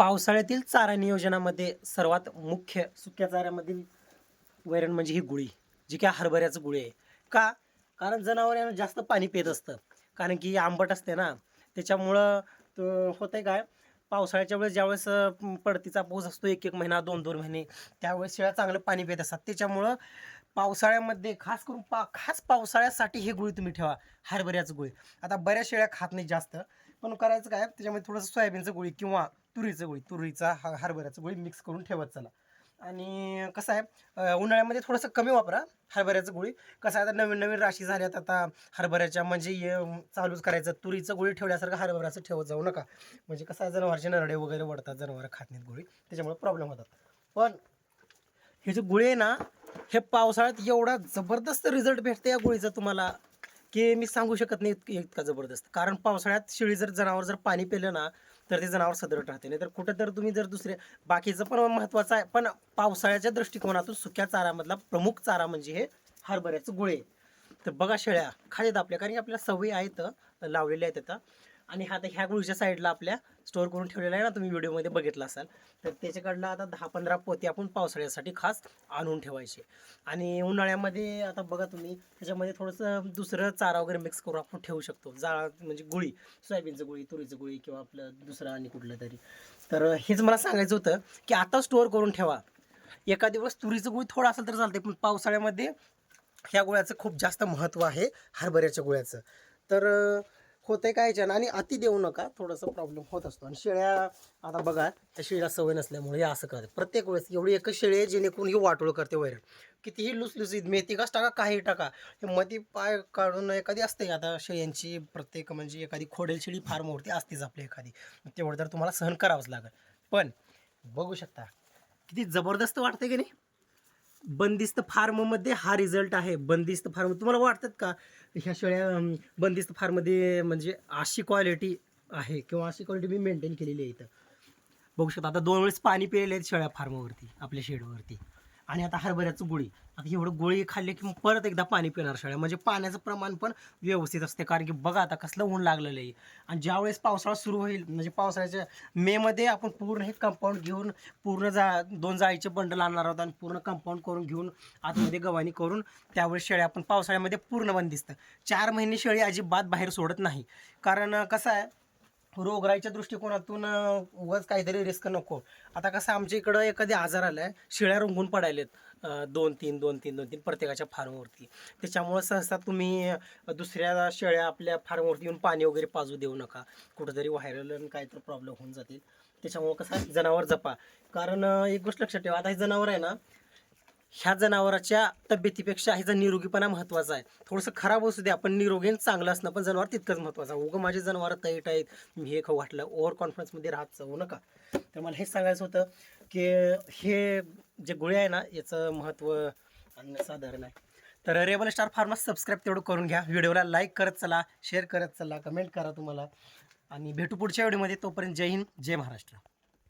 पावसाळ्यातील चारा नियोजनामध्ये सर्वात मुख्य सुक्या चाऱ्यामधील वैरण म्हणजे ही गुळी जी काय हरभऱ्याचं गुळी आहे. का? कारण जनावर जास्त पाणी पित असतं. कारण की आंबट असते ना त्याच्यामुळं होतं आहे काय? पावसाळ्याच्या वेळेस ज्यावेळेस अं, पडतीचा पाऊस असतो एक एक महिना दोन दोन महिने त्यावेळेस शेळ्या चांगलं पाणी पित असतात. त्याच्यामुळं पावसाळ्यामध्ये खास करून पा खास पावसाळ्यासाठी हे गुळी तुम्ही ठेवा हरभऱ्याचं गुळी. आता बऱ्याच शेळ्या खात नाही जास्त पण करायचं काय त्याच्यामध्ये थोडंसं सोयाबीनचं गुळी किंवा तुरीचं गुळी तुरीचा हा हरभऱ्याचं गुळी मिक्स करून ठेवत चला. आणि कसं आहे उन्हाळ्यामध्ये थोडंसं कमी वापरा हरभऱ्याचं गुळी. कसं आहे आता नवीन नवीन राशी झाल्यात आता हरभऱ्याच्या म्हणजे चालूच करायचं तुरीचं गुळी ठेवल्यासारखं हरभऱ्याचं ठेवत जाऊ नका. म्हणजे कसं आहे जनावरचे नरडे वगैरे वडतात जनावर खात नाहीत गुळी त्याच्यामुळे प्रॉब्लेम होतात. पण हे जे गुळी आहे ना हे पावसाळ्यात एवढा जबरदस्त रिझल्ट भेटते या गुळीचा तुम्हाला की मी सांगू शकत नाही इतका जबरदस्त. कारण पावसाळ्यात शेळी जर जनावर जर पाणी पिलं ना तर ते जनावर सदृढ राहते. नाही तर कुठं तर तुम्ही जर दुसरे बाकीचं पण महत्त्वाचं आहे पण पावसाळ्याच्या दृष्टिकोनातून सुक्या चारामधला प्रमुख चारा म्हणजे हे हरभऱ्याचं गुळे तर बघा शेळ्या खातात आपल्या कारण की आपल्याला सवयी आहेत लावलेल्या आहेत आता. आणि आता ह्या गुळीच्या साईडला आपल्या स्टोअर करून ठेवलेला आहे ना तुम्ही व्हिडिओमध्ये बघितला असाल. तर त्याच्याकडनं आता दहा पंधरा पोते आपण पावसाळ्यासाठी खास आणून ठेवायचे. आणि उन्हाळ्यामध्ये आता बघा तुम्ही त्याच्यामध्ये थोडंसं दुसरं चारा वगैरे मिक्स करून आपण ठेवू शकतो. जाळा म्हणजे गुळी सोयाबीनचं गुळी तुरीचं गुळी किंवा आपलं दुसरं आणि कुठलं तरी. तर हेच मला सांगायचं होतं की आता स्टोअर करून ठेवा. एका दिवस तुरीचं गुळी थोडं असेल तर चालते पण पावसाळ्यामध्ये ह्या गोळ्याचं खूप जास्त महत्त्व आहे हरभऱ्याच्या गोळ्याचं. तर होते काय याच्यानं? आणि अति देऊ नका. थोडंसं प्रॉब्लेम होत असतो. आणि शेळ्या आता बघा त्या शेळीला सवय नसल्यामुळे हे असं करते प्रत्येक वेळेस एवढी एकच शेळी आहे जेणेकरून ही वाटोळ करते वैरण. कितीही लुसलुसीत मेथी घास टाका काही टाका. हे मधी पाय काढून एखादी असते. आता शेळ्यांची प्रत्येक म्हणजे एखादी खोडेल शेळी फार मोठी असतेच आपली एखादी. तेवढं तर तुम्हाला सहन करावंच लागेल. पण बघू शकता किती जबरदस्त वाटते की नाही? बंदिस्त फार्ममध्ये हा रिझल्ट आहे. बंदिस्त फार्म तुम्हाला वाटतात का? ह्या शेळ्या बंदिस्त फार्ममध्ये म्हणजे अशी क्वालिटी आहे किंवा अशी क्वालिटी मी मेंटेन केलेली आहे इथं. बघू शकता आता दोन वेळेस पाणी पिलेले आहेत शेळ्या फार्मवरती आपल्या शेडवरती आणि आता हरभऱ्याचं गुळी. आता एवढं गोळी खाल्ली की मग परत एकदा पाणी पिणार शेळ्या म्हणजे पाण्याचं प्रमाण पण व्यवस्थित असते. कारण की बघा आता कसलं ऊन लागलेलं आहे. आणि ज्यावेळेस पावसाळा सुरू होईल म्हणजे पावसाळ्याच्या मेमध्ये आपण पूर्ण हे कंपाऊंड घेऊन पूर्ण जा दोन जाळीचे बंडल आणणार आहोत आणि पूर्ण कंपाऊंड करून घेऊन आतमध्ये गव्हाणी करून त्यावेळेस शेळ्या आपण पावसाळ्यामध्ये पूर्ण बंद दिसतं चार महिने शेळी अजिबात बाहेर सोडत नाही. कारण कसं आहे रोगराईच्या दृष्टिकोनातून उगाच काहीतरी रिस्क नको. आता कसं आमच्या इकडं एखादी आजार आलाय शेळ्या रंगून पडायलेत दोन तीन दोन तीन दोन तीन प्रत्येकाच्या फार्मवरती. त्याच्यामुळं सहसा तुम्ही दुसऱ्या शेळ्या आपल्या फार्मवरती येऊन पाणी वगैरे पाजू देऊ नका. कुठंतरी व्हायरल काहीतरी प्रॉब्लेम होऊन जातील. त्याच्यामुळं कसं आहे, जनावर जपा. कारण एक गोष्ट लक्षात ठेवा आता हे जनावर आहे ना ह्या जनावराच्या तब्येतीपेक्षा ह्याचा निरोगीपणा महत्त्वाचा आहे. थोडंसं खराब असू दे आपण निरोगी चांगलं असणं पण जनावर तितकंच महत्त्वाचं आहे. उगं माझे जनावर तैट आहेत मी हे खाऊ वाटलं ओव्हर कॉन्फिडन्समध्ये राहत जाऊ नका. तर मला हे सांगायचं होतं की हे जे गुळे आहे ना याचं महत्त्व साधारण आहे. तर रेबल स्टार फार्मस सबस्क्राईब तेवढं करून घ्या. व्हिडिओला लाईक करत चला शेअर करत चला कमेंट करा तुम्हाला. आणि भेटू पुढच्या व्हिडिओमध्ये. तोपर्यंत जय हिंद जय महाराष्ट्र.